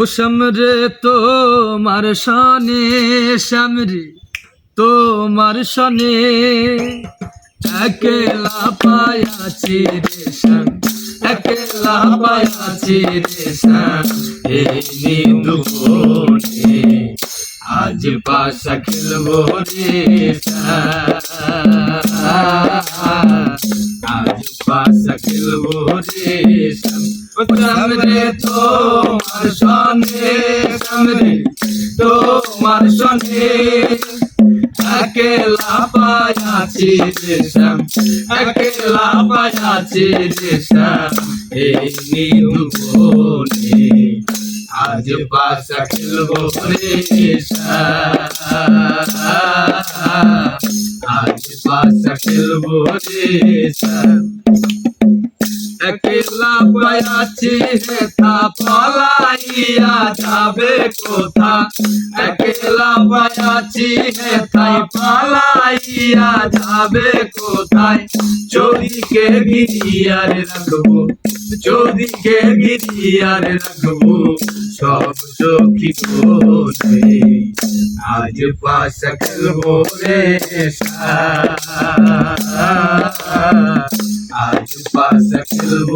ও সামরে তোমার সনে সামরে তোমার সনে, একলা পায়াছি রে শ্যাম, একলা পায়াছি রে শ্যাম এই নিদুনে আজ পাশা খেলব রে শ্যাম, আজ পাশা খেলব রে শ্যাম। ও সামরে তোমার সনে সামরে তোমার সনে একলা পায়াছি রে শ্যাম, একলা পায়াছি রে শ্যাম। এই নিদুনে আজ পাশা খেলব রে শ্যাম। আজ পাশা খেলব রে শ্যাম। একলা পায়াছি হেথা পলাইয়া যাবে কোথা? একলা পায়াছি হেথাই পালাইয়া যাবে কোথায়? চোরিকে গিরিয়ার রাখব চোরিকে গিরিয়ার রাখব, সব সখী কোনে আজ পাশা খেলব রে সা পাশে খেলব